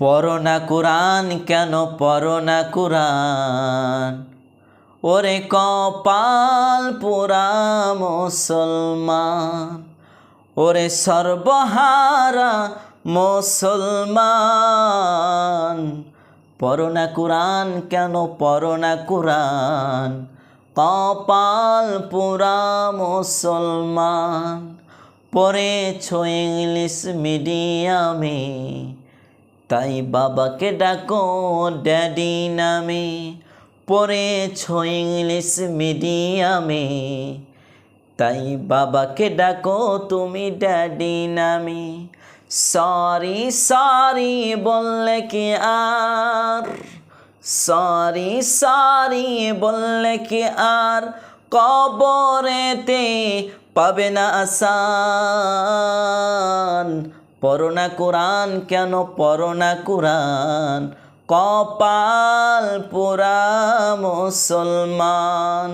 পরনা কোরআন, কেন পরনা কোরআন? ওরে কপাল পুরা মুসলমান, ওরে সর্বহারা মুসলমান। পরনা কোরআন, কেন পরনা কোরআন? কপাল পুরা মুসলমান পরে পড়েছ ইংলিশ মিডিয়ামে। তাই বাবাকে ডাকো, ড্যাডি নামে। পড়েছ ইংলিশ মিডিয়ামে। তাই বাবাকে ডাকো, তুমি ড্যাডি নামে। সরি সরি বললে কি আর? সরি সরি বললে কি আর? কবরেতে পাবে না আসান পরনা কোরআন কেন পরোনা কোরআন? কপাল পুরা মুসলমান।